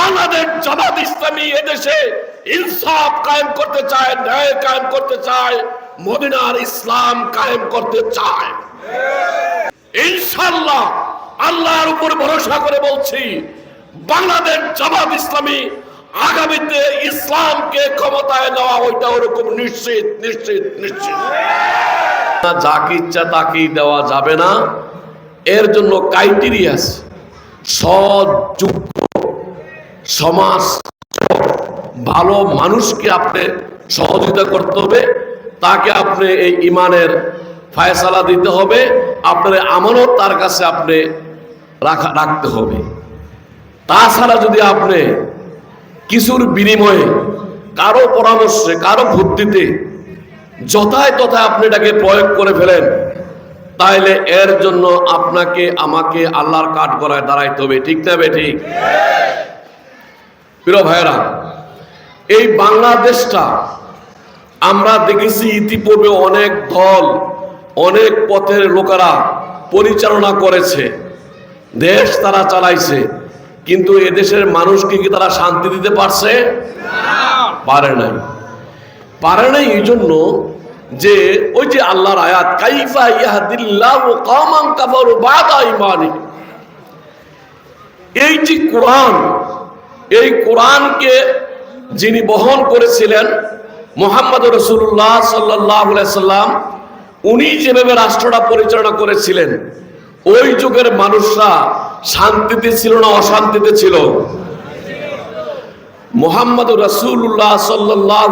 বাংলাদেশ জামাত ইসলামী এদেশে ইনসাফ কায়েম করতে চায়, ন্যায় কায়েম করতে চায়, মদিনার ইসলাম কায়েম করতে চায়। ইনশাল্লাহ আল্লাহর উপর ভরসা করে বলছি, বাংলাদেশ জামাত ইসলামী আগামীতে ইসলামকে ক্ষমতায় নেওয়া ওইটা ওরকম নিশ্চিত নিশ্চিত নিশ্চিত। যাকে ইচ্ছা তাকেই দেওয়া যাবে না। এর জন্য ক্রাইটেরিয়াস সৎ যোগ্য সমাজ ভালো মানুষকে আপনি সহযোগিতা করতে হবে, তাকে আপনি এই ইমানের ফায়সালা দিতে হবে, আপনার আমানত তার কাছে আপনি রাখা রাখতে হবে। তাছাড়া যদি আপনি কিছুর বিনিময়ে কারও পরামর্শে, কারও বুদ্ধিতে যথায় তথায় আপনি এটাকে প্রয়োগ করে ফেলেন, তাইলে এর জন্য আপনাকে, আমাকে আল্লাহর কাঠ করায় দাঁড়াইতে হবে। ঠিক না ঠিক? প্রিয় ভাইরা এই বাংলাদেশটা আমরা দেখেছি ইতিপূর্বে অনেক দল, অনেক পথের লোকেরা পরিচালনা করেছে, দেশ তারা চালাইছে, কিন্তু এদেশের মানুষকে কি তারা শান্তি দিতে পারছে? পারে নাই। পারে নাই এই জন্য যে ওই যে আল্লাহর আয়াত, কাইফা ইয়াহদিল্লাহু কওমান কাফারু বাদা ঈমানিহিম এই যে কোরআন এই কোরআনকে যিনি বহন করেছিলেন মোহাম্মদ রসুল্লাহ সাল্লাহ সাল্লাম, উনি যেভাবে রাষ্ট্রটা পরিচালনা করেছিলেন, ওই যুগের মানুষরা শান্তিতে ছিল না অশান্তিতে ছিল? মোহাম্মদ রসুল্লাহ সাল্লাহ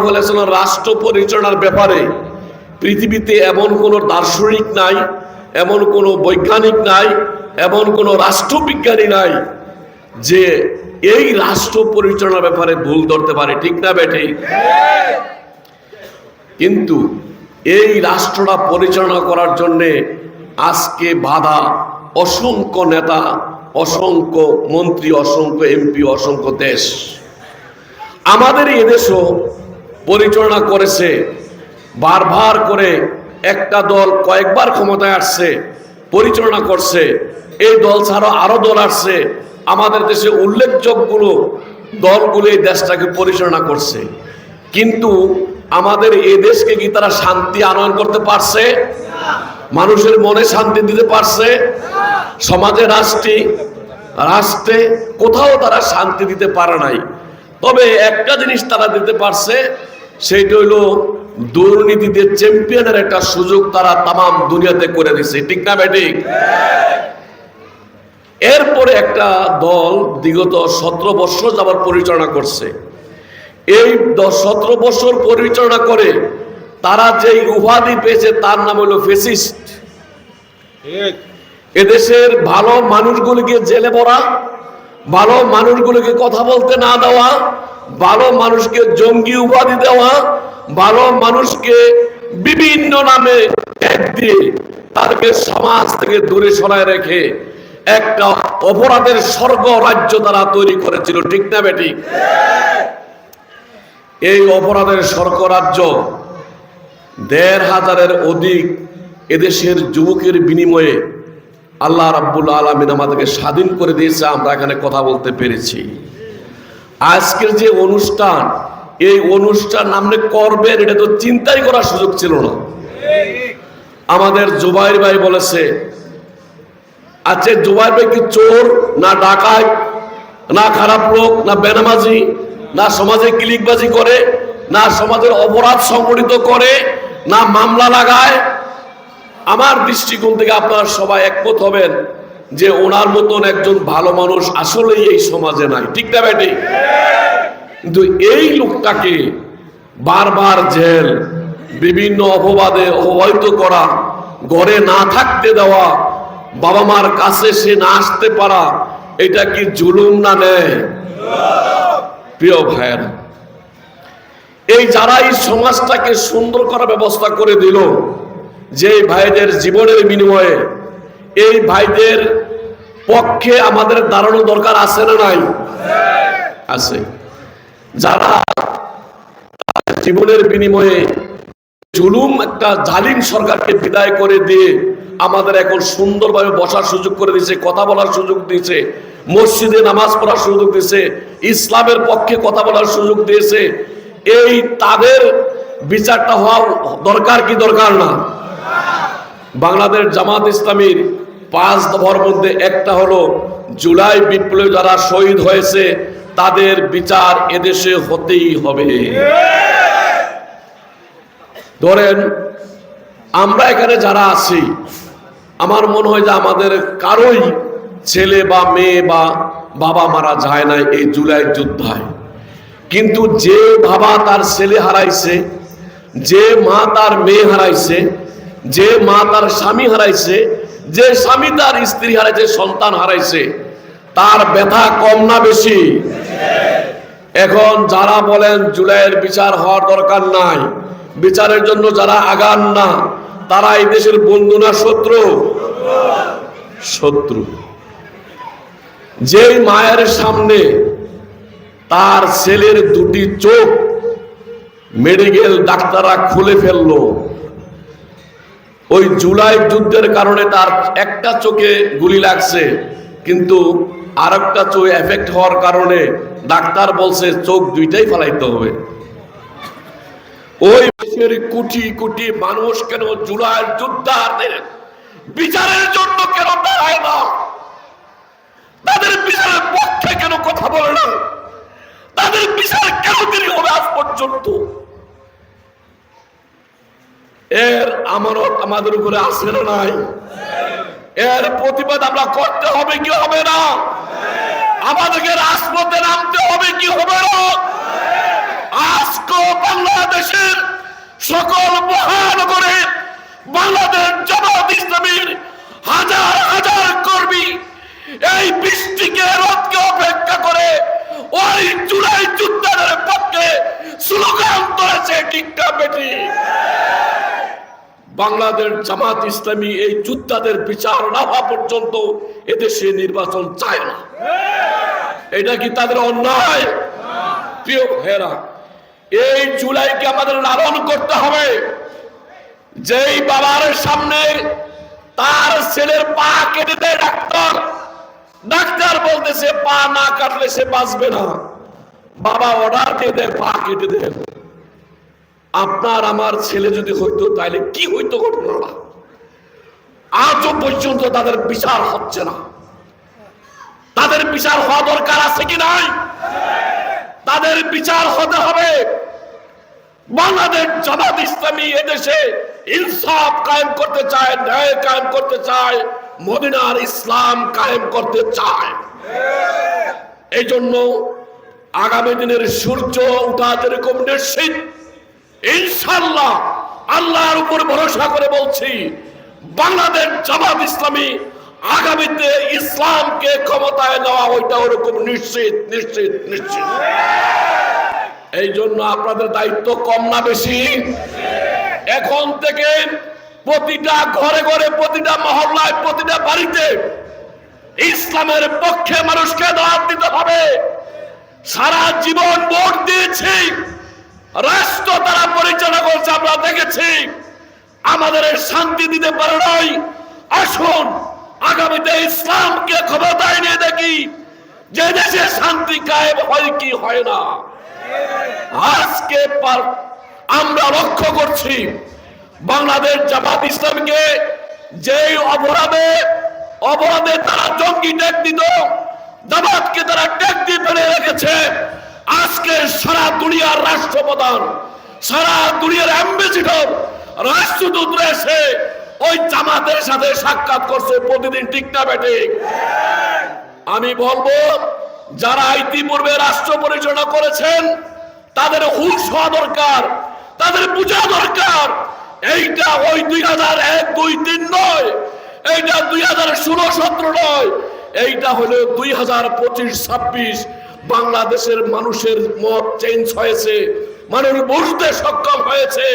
রাষ্ট্র পরিচালনার ব্যাপারে পৃথিবীতে এমন কোনো দার্শনিক নাই, এমন কোনো বৈজ্ঞানিক নাই, এমন কোনো রাষ্ট্রবিজ্ঞানী নাই যে এই রাষ্ট্র পরিচালনার ব্যাপারে ভুল ধরতে পারে, ঠিক না বেঠে? কিন্তু এই রাষ্ট্রটা পরিচালনা করার জন্যে আজকে বাধা অসংখ্য নেতা, অসংখ্য মন্ত্রী, অসংখ্য এমপি, অসংখ্য দেশ। আমাদের এদেশও পরিচালনা করেছে, বারবার করে একটা দল কয়েকবার ক্ষমতায় আসছে, পরিচালনা করছে, এই দল ছাড়াও আরও দল আসছে আমাদের দেশে উল্লেখযোগ্যগুলো দলগুলো এই দেশটাকে পরিচালনা করছে। কিন্তু আমাদের এ দেশকে কি তারা শান্তি আনয়ন করতে পারছে? মানুষের মনে শান্তি দিতে পারছে? সমাজে, রাষ্ট্রে রাষ্ট্রে কোথাও তারা শান্তি দিতে পারে নাই। তবে একটা জিনিস তারা দিতে পারছে, সেইটা হইল দুর্নীতিতে চ্যাম্পিয়নের একটা সুযোগ তারা তামাম দুনিয়াতে করে দিছে। ঠিক না ব্যাটিক এরপরে একটা দল বিগত সতেরো বছর যাবার পরিচালনা করছে। এই সতেরো বছর পরিচালনা করে তারা যেই উপাধি পেয়েছে তার নাম হলো ফেসিস্ট। এদেশের ভালো মানুষগুলিকে জেলে পড়া, ভালো মানুষগুলিকে কথা বলতে না দেওয়া, ভালো মানুষকে জঙ্গি উপাধি দেওয়া, ভালো মানুষকে বিভিন্ন নামে দিয়ে তাদেরকে সমাজ থেকে দূরে সরায় রেখে একটা অপরাধের স্বর্গ রাজ্য তারা তৈরি করেছিল, ঠিক না বেটি? এই অপরাধের স্বর্গ রাজ্য দেড় হাজারের অধিক এদেশের যুবকের বিনিময়ে আল্লাহ রাব্বুল আলমিন আমাদেরকে স্বাধীন করে দিয়েছে, আমরা এখানে কথা বলতে পেরেছি। আজকের যে অনুষ্ঠান, এই অনুষ্ঠান নামলে করবেন, এটা তো চিন্তাই করার সুযোগ ছিল না। আমাদের জুবাইর ভাই বলেছে আচ্ছা জুবাইর কি চোর, না ডাকায় না খারাপ লোক, না বেনামাজি, না সমাজে ক্লিকবাজি করে, না সমাজের অপরাধ সংগঠিত করে, না মামলা লাগায়? আমার দৃষ্টিকোণ থেকে আপনারা সবাই একমত হবেন যে ওনার মতন একজন ভালো মানুষ আসলেই এই সমাজে নাই। ঠিক না ব্যাটি কিন্তু এই লোকটাকে বারবার জেল, বিভিন্ন অপবাদে অবহিত করা, ঘরে না থাকতে দেওয়া বাবা মার কাছে সে না আসতে পারা, এটা কি জুলুম না নেয় প্রিয় ভাইয়েরা, এই যারা এই সমাজটাকে সুন্দর করার ব্যবস্থা করে দিল যে ভাইদের জীবনের বিনিময়ে, এই ভাইদের পক্ষে আমাদের দাঁড়ানো দরকার আছে না নাই? আছে। যারা জীবনের বিনিময়ে জুলুম একটা জালিম সরকারকে বিদায় করে দিয়ে আমাদের এখন সুন্দরভাবে বসার সুযোগ করে দিয়েছে কথা বলার সুযোগ দিয়েছে মসজিদে নামাজ পড়ার সুযোগ দিয়েছে ইসলামের পক্ষে কথা বলার সুযোগ দিয়েছে। এই তাদের বিচারটা হওয়া দরকার কি দরকার না? বাংলাদেশ জামাত ইসলামীর পাঁচ দফার মধ্যে একটা হলো, জুলাই বিপ্লবে যারা শহীদ হয়েছে, তাদের বিচার এদেশে হতেই হবে। ধরেন, আমরা এখানে যারা আছি আমার মনে হয় যে আমাদের কারোই ছেলে বা মেয়ে বা বাবা মারা যায় না এই জুলাই যুদ্ধায়। কিন্তু যে বাবা তার ছেলে হারাইছে, যে মা তার মেয়ে হারাইছে, যে মা তার স্বামী হারাইছে, যে স্বামী তার স্ত্রী হারাইছে, সন্তান হারাইছে, তার ব্যথা কম না বেশি? এখন যারা বলেন জুলাইয়ের বিচার হওয়ার দরকার নাই, বিচারের জন্য যারা আগান না তারা এই দেশের বন্ধু না শত্রু? শত্রু। যেই মায়ের সামনে তার ছেলের দুটি চোখ মেডিকেল ডাক্তাররা খুলে ফেলল, ওই জুলাই যুদ্ধের কারণে তার একটা চোখে গুলি লাগছে, কিন্তু আর একটা চোখ এফেক্ট হওয়ার কারণে ডাক্তার বলছে চোখ দুইটাই ফেলাইতে হবে। ওই দেশের কোটি কোটি মানুষ কেন জুলাই যোদ্ধাদের বিচারের জন্য কেন দাঁড়ায় না? তাদের বিচারের পক্ষে কেন কথা বলে না? তাদের বিচার কেন দেরি হবে আজ পর্যন্ত? এর আমানত আমাদের উপরে আসে না নাই? এর প্রতিবাদ আমরা করতে হবে কি হবে না? আমাদেরকে রাজপথে নামতে হবে কি হবে না? আজকে বাংলাদেশের সকল মহানগরে বাংলাদেশ জামাত ইসলামীর হাজার হাজার কর্মী এই বৃষ্টিকে, রোদকে অপেক্ষা করে ওই জুলাই যুদ্ধের পক্ষে স্লোগান ধরেছে টিকা বেটি বাংলাদেশ জামাত ইসলামী এই যোদ্ধাদের বিচার না হওয়া পর্যন্ত এদেশে নির্বাচন চায় না। এটা কি তাদের অন্যায়? প্রিয় ভাইয়েরা এই জুলাইকে আমাদের লালন করতে হবে। যেই বাবার সামনে তার ছেলের পা কেটে দেয় ডাক্তার ডাক্তার বলতেছে, পা না কাটলে সে বাঁচবে না। বাবা অর্ডার দিয়ে দেয়, পা কেটে দেয়। আপনার আমার ছেলে যদি হইতো তাহলে কি হইতো ঘটনাটা? আজও পর্যন্ত তাদের বিচার হচ্ছে না। তাদের বিচার হওয়া দরকার আছে কি নাই? তাদের বিচার হতে হবে। বাংলাদেশ জামাত ইসলামী এদেশে ইনসাফ কায়েম করতে চায়, ন্যায় কায়েম করতে চায়, মদিনার ইসলাম কায়েম করতে চায়। এই জন্য আগামী দিনের সূর্য উঠা যেরকম নিশ্চিত ইনশাল্লাহ আল্লাহর উপর ভরসা করে বলছি, বাংলাদেশ জামাত ইসলামী আগামীতে ইসলামকে ক্ষমতায় নেওয়া ওইটা ওরকম নিশ্চিত নিশ্চিত নিশ্চিত। এই জন্য আপনাদের দায়িত্ব কম না বেশি। এখন থেকে প্রতিটা ঘরে ঘরে, প্রতিটা মহল্লায়, প্রতিটা বাড়িতে ইসলামের পক্ষে মানুষকে দাওয়াত দিতে হবে। সারা জীবন ভোট দিয়েছি। রাষ্ট্র তারা পরিচালনা করছে, আমরা দেখেছি। আমাদের শান্তি দিতে পারে নাই। আসুন, আগামীতে ইসলামকে ক্ষমতায় নিয়ে দেখি। যে দেশে শান্তি কায়েম হয় কি হয় না। আজকে আমরা লক্ষ্য করছি বাংলাদেশ জামাত ইসলামকে যে অপরাধে অপরাধে তারা জঙ্গি ট্যাগ দিত, জামাতকে তারা ট্যাগ দিয়ে ফেলে রেখেছে। আজকে সারা দুনিয়ার রাষ্ট্রপ্রধান, সারা দুনিয়ার অ্যাম্বাসিডর রাষ্ট্রদূত এসে ওই জামাতের সাথে সাক্ষাৎ করছে, প্রতিদিন ঠিক না বেঠিক আমি বলব যারা ইতিপূর্বে রাষ্ট্র পরিচালনা করেছেন, তাদের হুশ হওয়া দরকার, তাদের বোঝা দরকার। এইটা ওই দুই হাজার এক, দুই তিন নয়, এইটা দুই হাজার ষোলো, সতেরো নয়, এইটা হলো দুই হাজার পঁচিশ, ছাব্বিশ বাংলাদেশের মানুষের মত চেঞ্জ হয়েছে, মানুষ বুঝতে সক্ষম হয়েছে।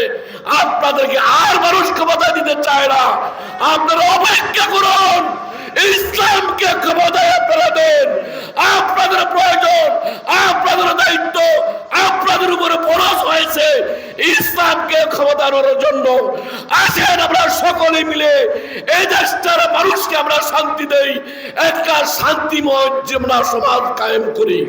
আপনাদেরকে আর মানুষ ক্ষমতা দিতে চায় না। আপনারা অপেক্ষা করুন, ইসলামকে ক্ষমতায় আপনারা দেন আপনাদের প্রয়োজন আপনাদের দায়িত্ব আপনাদের উপরে বরস হয়েছে ইসলামকে ক্ষমতা জন্য আসেন আমরা সকলে মিলে। এই দেশটার মানুষকে আমরা শান্তি দেই। একটা শান্তিময় যে সমাজ কায়েম করি।